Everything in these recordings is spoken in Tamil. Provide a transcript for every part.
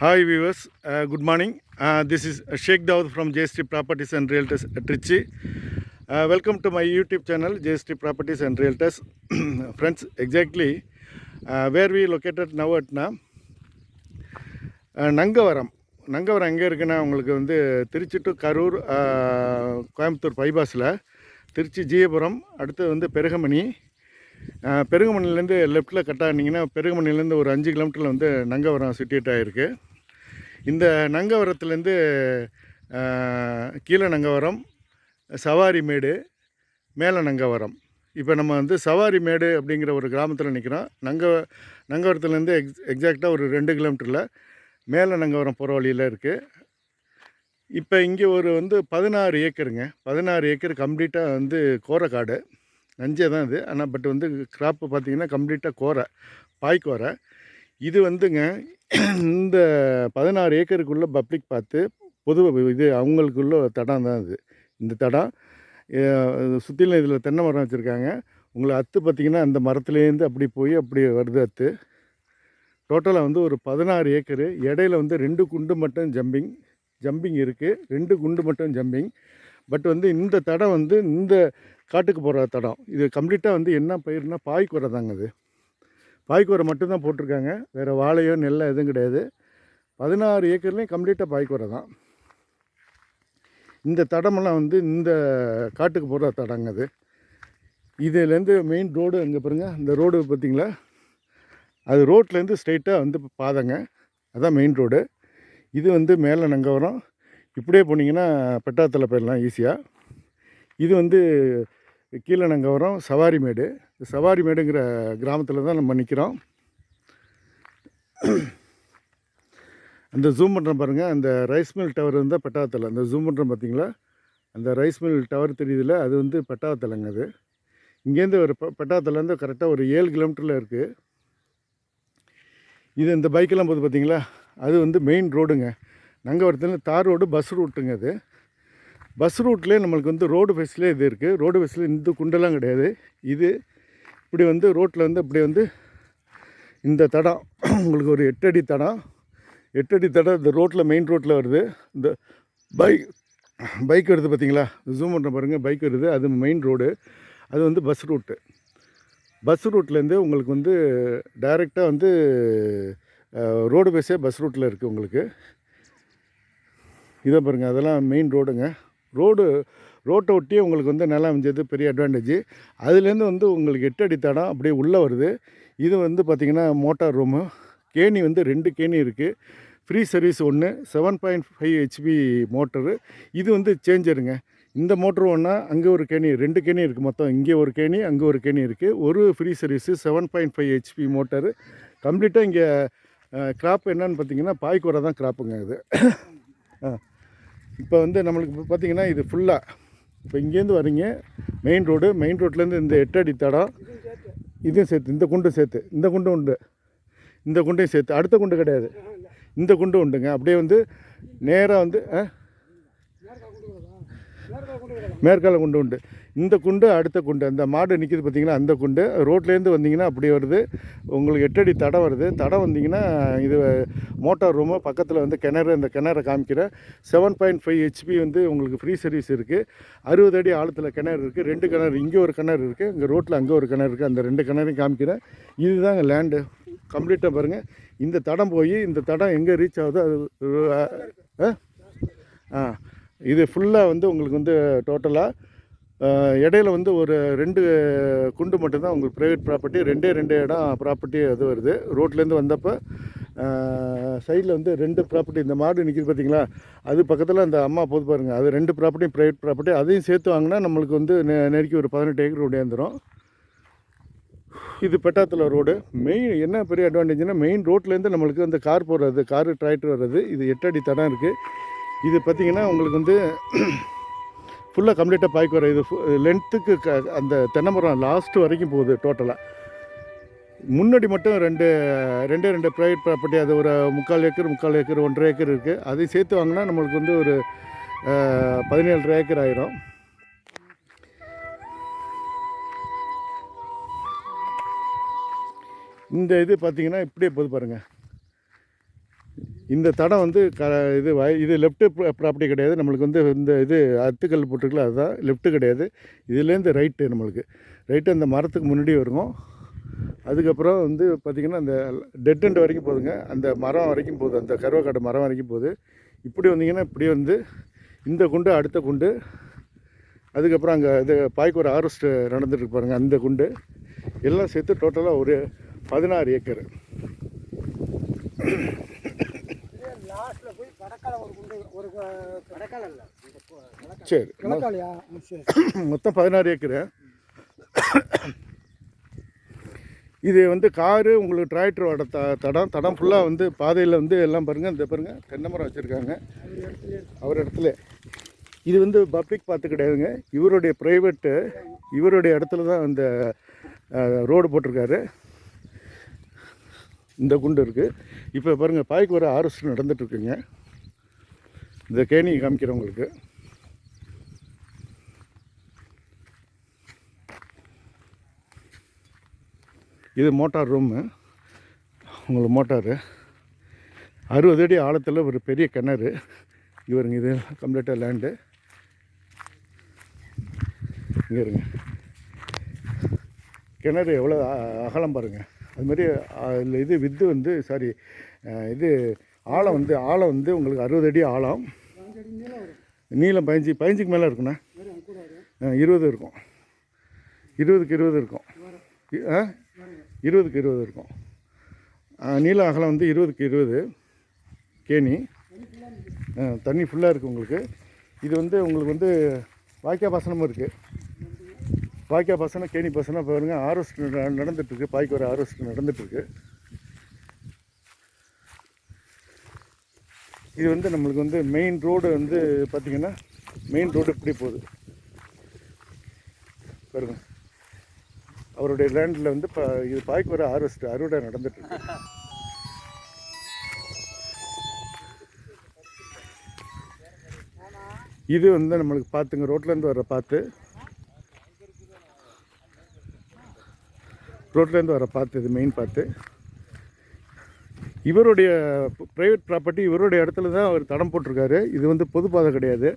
uh. Uh, this is Sheikh Dawood from JST Properties and Realtors at Trichy. Uh, welcome to my YouTube channel JST Properties and Realtors. Friends, exactly uh, where we located now at now, uh, Nangavaram Nangavaram எங்கே இருக்குன்னா உங்களுக்கு வந்து திருச்சி டு கரூர் uh, கோயம்புத்தூர் பைபாஸில் திருச்சி ஜீயபுரம் அடுத்து வந்து பெருகமணி அஹ், பெருகமணிலேருந்து லெஃப்ட்டில் கட் ஆனீங்கன்னா பெருகமணிலேருந்து ஒரு அஞ்சு கிலோமீட்டரில் வந்து நங்கவரம் சிட்டியேட் ஆகிருக்கு இந்த நங்கவரத்துலேருந்து கீழே நங்கவரம் சவாரிமேடு மேலே நங்கவரம். இப்போ நம்ம வந்து சவாரி மேடு அப்படிங்கிற ஒரு கிராமத்தில் நிற்கிறோம் நங்க நங்கவரத்துலேருந்து எக்ஸ் எக்ஸாக்டாக ஒரு ரெண்டு கிலோமீட்டரில் மேலே நங்கவரம் போகிற வழியில் இருக்குது இப்போ இங்கே ஒரு வந்து பதினாறு ஏக்கருங்க. பதினாறு ஏக்கர் கம்ப்ளீட்டாக வந்து கோரைக்காடு. நஞ்சே தான் இது. ஆனால் பட் வந்து கிராப்பு பார்த்தீங்கன்னா கம்ப்ளீட்டாக கோரை பாய்க்கோரை இது வந்துங்க இந்த பதினாறு ஏக்கருக்குள்ளே பப்ளிக் பார்த்து பொது இது அவங்களுக்குள்ள தடம் தான் இது. இந்த தடம் சுற்றிலும் இதில் தென்னை மரம் வச்சுருக்காங்க. உங்களை அத்து பார்த்திங்கன்னா அந்த மரத்துலேருந்து அப்படி போய் அப்படி வருது அத்து. டோட்டலாக வந்து ஒரு பதினாறு ஏக்கரு. இடையில வந்து ரெண்டு குண்டு மட்டும் ஜம்பிங் ஜம்பிங் இருக்குது ரெண்டு குண்டு மட்டும் ஜம்பிங் பட் வந்து இந்த தடம் வந்து இந்த காட்டுக்கு போகிற தடம். இது கம்ப்ளீட்டாக வந்து என்ன பயிர்னா பாய்க்குறை தாங்க இது. பாய்க்குறை மட்டும்தான் போட்டிருக்காங்க. வேறு வாழையோ நெல்லோ எதுவும் கிடையாது. பதினாறு ஏக்கர்லேயும் கம்ப்ளீட்டாக பாய்க்குறை தான். இந்த தடமெல்லாம் வந்து இந்த காட்டுக்கு போகிற தடங்க அது இதுலேருந்து மெயின் ரோடு அங்கே பாருங்கள் இந்த ரோடு பார்த்திங்களா? அது ரோட்லேருந்து ஸ்ட்ரைட்டாக வந்து பாதைங்க. அதுதான் மெயின் ரோடு இது வந்து மேலே நங்கவரம் இப்படியே போனீங்கன்னா பெட்டாத்தில் போயிடலாம் ஈஸியாக இது வந்து கீழே நங்கவரம் சவாரிமேடு சவாரி சவாரிமேடுங்கிற கிராமத்தில் தான் நம்ம நிற்கிறோம் அந்த ஜூம் பண்ணுறோம் பாருங்கள் அந்த ரைஸ் மில் டவர் இருந்தால் பெட்டாத்தலை அந்த ஜூம் பண்ணுறோம் பார்த்தீங்களா அந்த ரைஸ் மில் டவர் தெரியுதுல அது வந்து பெட்டாவத்தலைங்க அது. இங்கேருந்து ஒரு பெ- கரெக்டாக ஒரு ஏழு கிலோமீட்டரில் இருக்குது இது இந்த பைக்கெல்லாம் போகுது பார்த்தீங்களா அது வந்து மெயின் ரோடுங்க. நங்கவரத்துலேருந்து தார் ரோடு பஸ் ரூட்டுங்க அது. பஸ் ரூட்லேயே நம்மளுக்கு வந்து ரோடு பஸ்லேயே இது இருக்குது ரோடு பஸ்ஸில் இந்த குண்டெல்லாம் கிடையாது. இது இப்படி வந்து ரோட்டில் வந்து இப்படி வந்து இந்த தடம். உங்களுக்கு ஒரு எட்டடி தடம். எட்டடி தடம் இந்த ரோட்டில் மெயின் ரோட்டில் வருது. இந்த பைக் பைக் வருது பார்த்தீங்களா? ஜூம் பண்ணுற பாருங்கள் பைக் வருது. அது மெயின் ரோடு அது வந்து பஸ் ரூட்டு பஸ் ரூட்லேருந்து உங்களுக்கு வந்து டைரெக்டாக வந்து ரோடு பேஸே பஸ் ரூட்டில் இருக்குது உங்களுக்கு. இதை பாருங்கள் அதெல்லாம் மெயின் ரோடுங்க ரோடு ரோட்டை ஒட்டியே உங்களுக்கு வந்து நிலம் அமைஞ்சது பெரிய அட்வான்டேஜ் அதுலேருந்து வந்து உங்களுக்கு எட்டு அடி தடம் அப்படியே உள்ளே வருது. இது வந்து பார்த்திங்கன்னா மோட்டார் ரூமு. கேணி வந்து ரெண்டு கேணி இருக்குது ஃப்ரீ சர்வீஸ் ஒன்று seven point five HP motor. இது வந்து சேஞ்சருங்க. இந்த மோட்ரு ஒன்றா அங்கே ஒரு கேணி ரெண்டு கேணி இருக்குது மொத்தம். இங்கே ஒரு கேணி அங்கே ஒரு கேணி இருக்குது ஒரு free service seven point five HP motor. கம்ப்ளீட்டாக இங்கே கிராப் என்னன்னு பார்த்தீங்கன்னா பாய்க்குறை தான் கிராப்புங்க இது. இப்போ வந்து நம்மளுக்கு இப்போ பார்த்தீங்கன்னா இது ஃபுல்லாக இப்போ இங்கேருந்து வரீங்க மெயின் ரோடு மெயின் ரோட்லேருந்து இந்த எட்டு அடி தடம் இதையும் சேர்த்து இந்த குண்டும் சேர்த்து இந்த குண்டும் உண்டு. இந்த குண்டையும் சேர்த்து அடுத்த குண்டு கிடையாது. இந்த குண்டு உண்டுங்க. அப்படியே வந்து நேராக வந்து மேற்கால குண்டு உண்டு. இந்த குண்டு அடுத்த குண்டு. அந்த மாடு நிற்கிது பார்த்தீங்கன்னா அந்த குண்டு. ரோட்லேருந்து வந்தீங்கன்னா அப்படி வருது. உங்களுக்கு எட்டடி தடம் வருது. தடம் வந்தீங்கன்னா இது மோட்டார் ரூமு. பக்கத்தில் வந்து கிணறு அந்த கிணறை காமிக்கிறேன் செவன் பாயிண்ட் ஃபைவ் ஹெச்பி வந்து உங்களுக்கு ஃப்ரீ சர்வீஸ் இருக்குது அறுபது அடி ஆழத்தில் கிணறு இருக்குது ரெண்டு கிணறு இங்கே ஒரு கிணறு இருக்குது இங்கே ரோட்டில் அங்கே ஒரு கிணறு இருக்குது அந்த ரெண்டு கிணறையும் காமிக்கிறேன் இதுதாங்க லேண்டு கம்ப்ளீட்டாக பாருங்கள் இந்த தடம் போய் இந்த தடம் எங்கே ரீச் ஆகுதோ அது ஆ? ஆ இது ஃபுல்லாக வந்து உங்களுக்கு வந்து டோட்டலாக இடையில வந்து ஒரு ரெண்டு குண்டு மட்டும்தான் உங்களுக்கு ப்ரைவேட் ப்ராப்பர்ட்டி ரெண்டே ரெண்டு இடம் ப்ராப்பர்ட்டி அது வருது. ரோட்லேருந்து வந்தப்போ சைடில் வந்து ரெண்டு ப்ராப்பர்ட்டி இந்த மாடு நிற்கிது பார்த்தீங்களா அது பக்கத்தில் அந்த அம்மா போது பாருங்கள் அது ரெண்டு ப்ராப்பர்ட்டியும் ப்ரைவேட் ப்ராப்பர்ட்டி அதையும் சேர்த்து வாங்கினா நம்மளுக்கு வந்து நெ- நெருக்கி ஒரு பதினெட்டு ஏக்கர் உடையாந்துரும் இது பெட்டாத்தில் ரோடு மெயின் என்ன பெரிய அட்வான்டேஜ்னால் மெயின் ரோட்லேருந்து நம்மளுக்கு அந்த கார் போடுறது காரு டிராக்டர் வர்றது இது எட்டு அடி தடம் இருக்குது இது பார்த்திங்கன்னா உங்களுக்கு வந்து ஃபுல்லாக கம்ப்ளீட்டாக பாய்க்கு வர இது லென்த்துக்கு க அந்த தென்னைமரம் லாஸ்ட்டு வரைக்கும் போகுது டோட்டலாக முன்னாடி மட்டும் ரெண்டு ரெண்டே ரெண்டு ப்ரைவேட் ப்ராப்பர்ட்டி அது ஒரு முக்கால் ஏக்கர் முக்கால் ஏக்கர் ஒன்றரை ஏக்கர் இருக்குது அதையும் சேர்த்து வாங்கினா நம்மளுக்கு வந்து ஒரு பதினேழு பதினேழரை ஏக்கர் ஆயிரும். இந்த இது பார்த்தீங்கன்னா இப்படியே போது பாருங்கள் இந்த தடம் வந்து க இது வய இது லெஃப்ட்டு ப்ராப்பர்ட்டி கிடையாது. நம்மளுக்கு வந்து இந்த இது அத்துக்கல் போட்டிருக்கல அதுதான் லெஃப்ட்டு கிடையாது. இதுலேருந்து ரைட்டு நம்மளுக்கு. ரைட்டு அந்த மரத்துக்கு முன்னாடி வருவோம் அதுக்கப்புறம் வந்து பார்த்திங்கன்னா அந்த டெட் எண்ட் வரைக்கும் போதுங்க அந்த மரம் வரைக்கும் போகுது. அந்த கருவக்காடு மரம் வரைக்கும் போகுது. இப்படி வந்தீங்கன்னா இப்படி வந்து இந்த குண்டு அடுத்த குண்டு. அதுக்கப்புறம் அங்கே இது பாய்க்கூர் ஆர்வஸ்ட் நடந்துட்டு பாருங்க அந்த குண்டு. எல்லாம் சேர்த்து டோட்டலாக ஒரு பதினாறு ஏக்கர் லாஸ்ட்ல போய் கடற்கரை ஒரு குண்டு ஒரு கடற்கரை இல்லை சரி மொத்தம் பதினாறு ஏக்கரு. இது வந்து காரு உங்களுக்கு டிராக்டரோட த தடம் தடம் ஃபுல்லாக வந்து பாதையில் வந்து எல்லாம் பாருங்கள் இந்த பாருங்கள் தென்னை மரம் வச்சுருக்காங்க. அவர் இடத்துல. இது வந்து பப்ளிக் பார்த்து கிடையாதுங்க இவருடைய ப்ரைவேட்டு இவருடைய இடத்துல தான் அந்த ரோடு போட்டிருக்காரு. இந்த குண்டு இருக்குது இப்போ பாருங்கள் பாய்க்கு வர ஆர்எஸ் நடந்துட்டுருக்குங்க இந்த கேனிங் காமிக்கிறேன் உங்களுக்கு. இது மோட்டார் ரூமு உங்களுக்கு மோட்டாரு. அறுபது அடி ஆழத்தில் ஒரு பெரிய கிணறு. இவருங்க இது கம்ப்ளீட்டாக லேண்டு இங்கே இருங்க. கிணறு எவ்வளோ அ- அகலம் பாருங்கள் அது மாதிரி இது வித்து வந்து சாரி இது ஆழம் வந்து ஆழம் வந்து உங்களுக்கு அறுபது அடி ஆழம். நீளம் பதினஞ்சு பதினஞ்சுக்கு மேலே இருக்குண்ணா. ஆ, இருபது இருக்கும். இருபதுக்கு இருபது இருக்கும். ஆ? இருபதுக்கு இருபது இருக்கும். ஆ, நீள அகலம் வந்து இருபதுக்கு இருபது. கேணி. ஆ, தண்ணி ஃபுல்லாக இருக்குது உங்களுக்கு. இது வந்து உங்களுக்கு வந்து வாய்க்கா பாசனமும் இருக்குது வாய்க்கா பாசனம் கேணி பாசனம் பாருங்கள் ஆர்எஸ்ட் நடந்துட்டுருக்கு பாய்க்கு வர ஆர்எஸ்ட் நடந்துட்டுருக்கு இது வந்து நம்மளுக்கு வந்து மெயின் ரோடு வந்து பார்த்திங்கன்னா மெயின் ரோடு இப்படி போகுது. பாருங்க. அவருடைய லேண்டில் வந்து இப்போ இது பாய்க்கு வர ஹார்வெஸ்ட் அறுவடை நடந்துட்டுருக்கு இது வந்து நம்மளுக்கு பார்த்துங்க ரோட்லேருந்து வர பார்த்து ரோட்லேருந்து வர பார்த்து இது மெயின் பார்த்து இவருடைய ப்ரைவேட் ப்ராப்பர்ட்டி இவருடைய இடத்துல தான் அவர் தடம் போட்டிருக்காரு. இது வந்து பொது பாதை கிடையாது.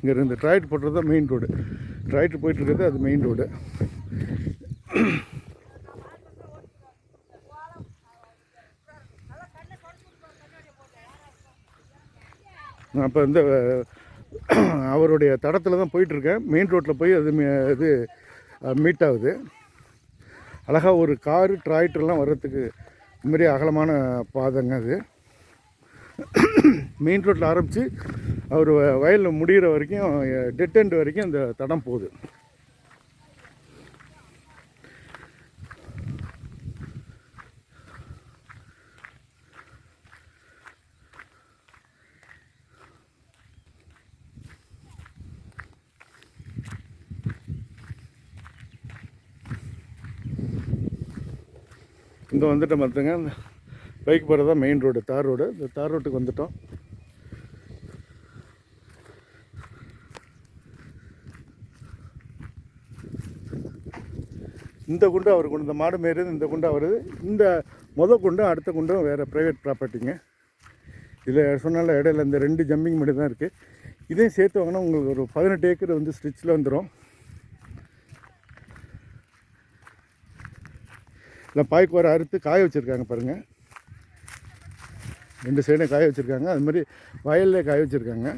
இங்கே இருந்து ட்ராய்ட் போட்டுறது தான் மெயின் ரோடு ட்ராய்ட் போயிட்டுருக்கிறது அது மெயின் ரோடு நான் அப்போ இந்த அவருடைய தடத்தில் தான் போயிட்டுருக்கேன். மெயின் ரோட்டில் போய் அது இது மீட் ஆகுது. அழகாக ஒரு காரு டிராக்டர்லாம் வர்றதுக்கு இதுமாரி மாதிரி அகலமான பாதைங்க அது. மெயின் ரோட்டில் ஆரம்பித்து அவர் வயலில் முடிகிற வரைக்கும் டெட் எண்ட் வரைக்கும் அந்த தடம் போகுது. இங்கே வந்துட்டு பார்த்துங்க இந்த பைக் போகிறது தான் மெயின் ரோடு தார் ரோடு இந்த தார் ரோட்டுக்கு வந்துட்டோம். இந்த குண்டு அவர் குண்டு இந்த மாடு மேயுது இந்த குண்டு அவருது இந்த முத குண்டும் அடுத்த குண்டும் வேறு ப்ரைவேட் ப்ராப்பர்ட்டிங்க இதில் சொன்னால இடையில இந்த ரெண்டு ஜம்பிங் மட்டும் தான் இருக்குது இதையும் சேர்த்து வாங்கினா உங்களுக்கு ஒரு பதினெட்டு ஏக்கர் வந்து ஸ்ட்ரிச்சில் வந்துடும் இல்லை பாய்க்கு வர அறுத்து காய வச்சுருக்காங்க பாருங்கள் ரெண்டு சைடும் காய வச்சுருக்காங்க. அது மாதிரி வயல்லே காய வச்சுருக்காங்க.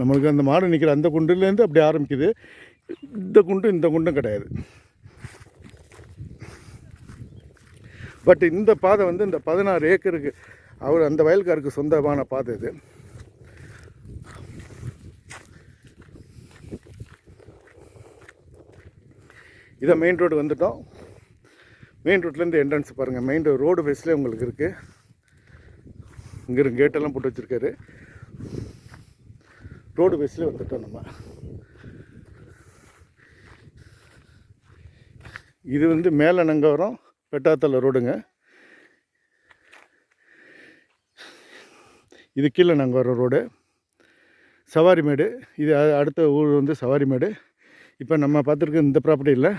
நம்மளுக்கு அந்த மாடு நிற்கிற அந்த குண்டுலேருந்து அப்படி ஆரம்பிக்குது. இந்த குண்டும் இந்த குண்டும் கிடையாது. பட் இந்த பாதை வந்து இந்த பதினாறு ஏக்கருக்கு அவர் அந்த வயல்காருக்கு சொந்தமான பாதை இது. இதை மெயின் ரோடு வந்துட்டோம். மெயின் ரோட்லேருந்து என்ட்ரன்ஸ் பாருங்கள் மெயின் ரோடு ஃபேஸ்லேயே உங்களுக்கு இருக்குது இங்கே கேட்டெல்லாம் போட்டு வச்சுருக்காரு. ரோடு ஃபேஸ்லேயே வந்துட்டோம் நம்ம. இது வந்து மேலே நங்கவரம் பெட்டாத்தலை ரோடுங்க இது கீழே நாங்கள் வர ரோடு சவாரிமேடு இது அடுத்த ஊர் வந்து சவாரிமேடு இப்போ நம்ம பார்த்துருக்க இந்த ப்ராப்பர்ட்டி இல்லை.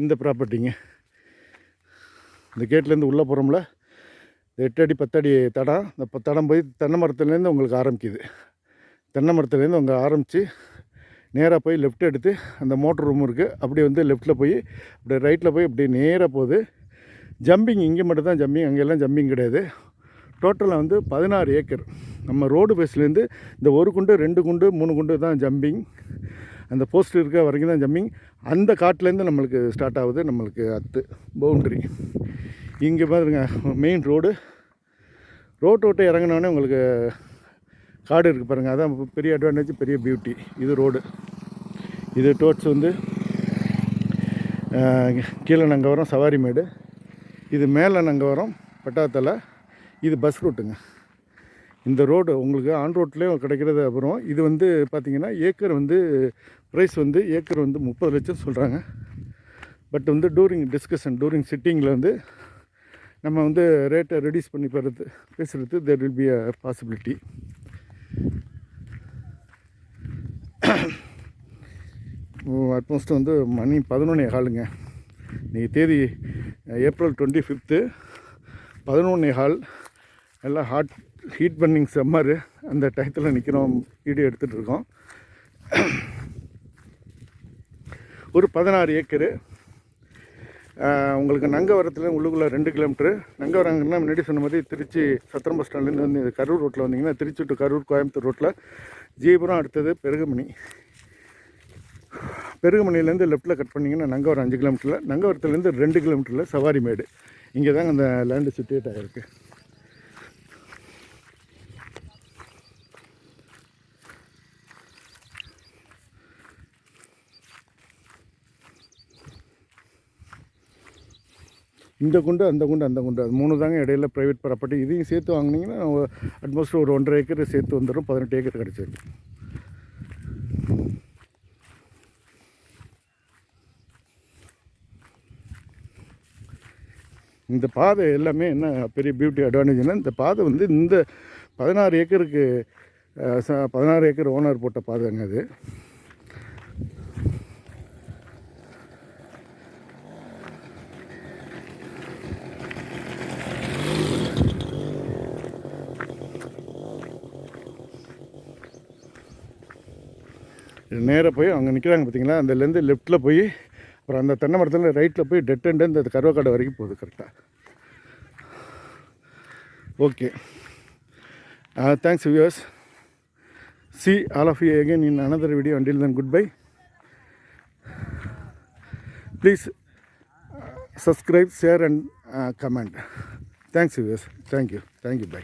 இந்த ப்ராப்பர்ட்டிங்க இந்த கேட்லேருந்து உள்ளே போகிறோம்ல எட்டு அடி பத்தடி தடம். இந்த தடம் போய் தென்னை மரத்துலேருந்து உங்களுக்கு ஆரம்பிக்குது. தென்னை மரத்துலேருந்து அவங்க ஆரம்பித்து நேராக போய் லெஃப்ட் எடுத்து அந்த மோட்டர் ரூம் இருக்குது அப்படியே வந்து லெஃப்ட்டில் போய் அப்படியே ரைட்டில் போய் அப்படியே நேராக போகுது. ஜம்பிங் இங்கே மட்டும் தான் ஜம்பிங் அங்கெல்லாம் ஜம்பிங் கிடையாது. டோட்டலாக வந்து பதினாறு ஏக்கர். நம்ம ரோடு பேஸ்லேருந்து இந்த ஒரு குண்டு ரெண்டு குண்டு மூணு குண்டு தான் ஜம்பிங் அந்த போஸ்ட் இருக்க வரைக்கும் தான் ஜம்பிங் அந்த காட்டிலேருந்து நம்மளுக்கு ஸ்டார்ட் ஆகுது நம்மளுக்கு அத்து பவுண்ட்ரி இங்கே பாருங்க மெயின் ரோடு ரோட்டை விட்டு இறங்கினோடனே உங்களுக்கு காடு இருக்குது பாருங்கள் அதான் பெரிய அட்வான்டேஜ் பெரிய பியூட்டி இது ரோடு இது டோட்ஸ் வந்து கீழே நாங்கள் வரோம் சவாரிமேடு இது மேலே நாங்கள் வரோம் பட்டாத்தலை. இது பஸ் ரூட்டுங்க இந்த ரோடு உங்களுக்கு ஆன் ரோட்லேயும் கிடைக்கிறது அப்புறம் இது வந்து பார்த்திங்கன்னா ஏக்கர் வந்து ப்ரைஸ் வந்து ஏக்கர் வந்து முப்பது லட்சம் சொல்கிறாங்க பட் வந்து டூரிங் டிஸ்கஷன் டூரிங் சிட்டிங்கில் வந்து நம்ம வந்து ரேட்டை ரெடியூஸ் பண்ணி பெறது பேசுகிறது there will be a possibility utmost வந்து மணி பதினொன்னே ஹாலுங்க இன்றைக்கி தேதி ஏப்ரல் டுவெண்ட்டி ஃபிஃப்த்து பதினொன்னே ஹால் நல்லா ஹாட் ஹீட் பண்ணிங் சம்மர் அந்த டயத்தில் நிற்கிறோம் வீடியோ எடுத்துகிட்டு இருக்கோம். ஒரு பதினாறு ஏக்கரு. உங்களுக்கு நங்கவரத்தில் உள்ளுக்குள்ளே ரெண்டு கிலோமீட்ரு நங்கவரங்கன்னா முன்னாடி சொன்ன மாதிரி திருச்சி சத்திரம் பஸ் ஸ்டாண்ட்லேருந்து வந்து கரூர் ரோட்டில் வந்தீங்கன்னா திருச்சி டு கரூர் கோயம்புத்தூர் ரோட்டில் ஜீபுரம் அடுத்தது பெருகுமணி. பெருகமணிலேருந்து லெஃப்ட்டில் கட் பண்ணிங்கன்னா நங்கவரம் அஞ்சு கிலோமீட்டரில் நங்கவரத்துலேருந்து ரெண்டு கிலோமீட்டரில் சவாரிமேடு இங்கே தாங்க அந்த லேண்டு சுட்டியேட் ஆகிருக்கு இந்த குண்டு அந்த குண்டு அந்த குண்டு. அது மூணு தாங்க இடையில ப்ரைவேட் ப்ராப்பர்ட்டி இதையும் சேர்த்து வாங்கினீங்கன்னா அட்மோஸ்ட் ஒரு ஒன்றரை ஏக்கர் சேர்த்து வந்துடும் பதினெட்டு ஏக்கர் கிடச்சிருக்கு இந்த பாதை எல்லாமே என்ன பெரிய பியூட்டி அட்வான்டேஜ்னால் இந்த பாதை வந்து இந்த பதினாறு ஏக்கருக்கு பதினாறு ஏக்கர் ஓனர் போட்ட பாதைங்க அது. நேராக போய் அங்கே நிற்கிறாங்க பார்த்தீங்களா அதுலேருந்து லெஃப்ட்டில் போய் அப்புறம் அந்த தென்னை மரத்தில் ரைட்டில் போய் டெட் அண்ட் இந்த கருவாக்காடு வரைக்கும் போகுது கரெக்டாக okay thanks viewers see all of you again in another video until then good bye please subscribe share and comment thanks viewers thank you thank you bye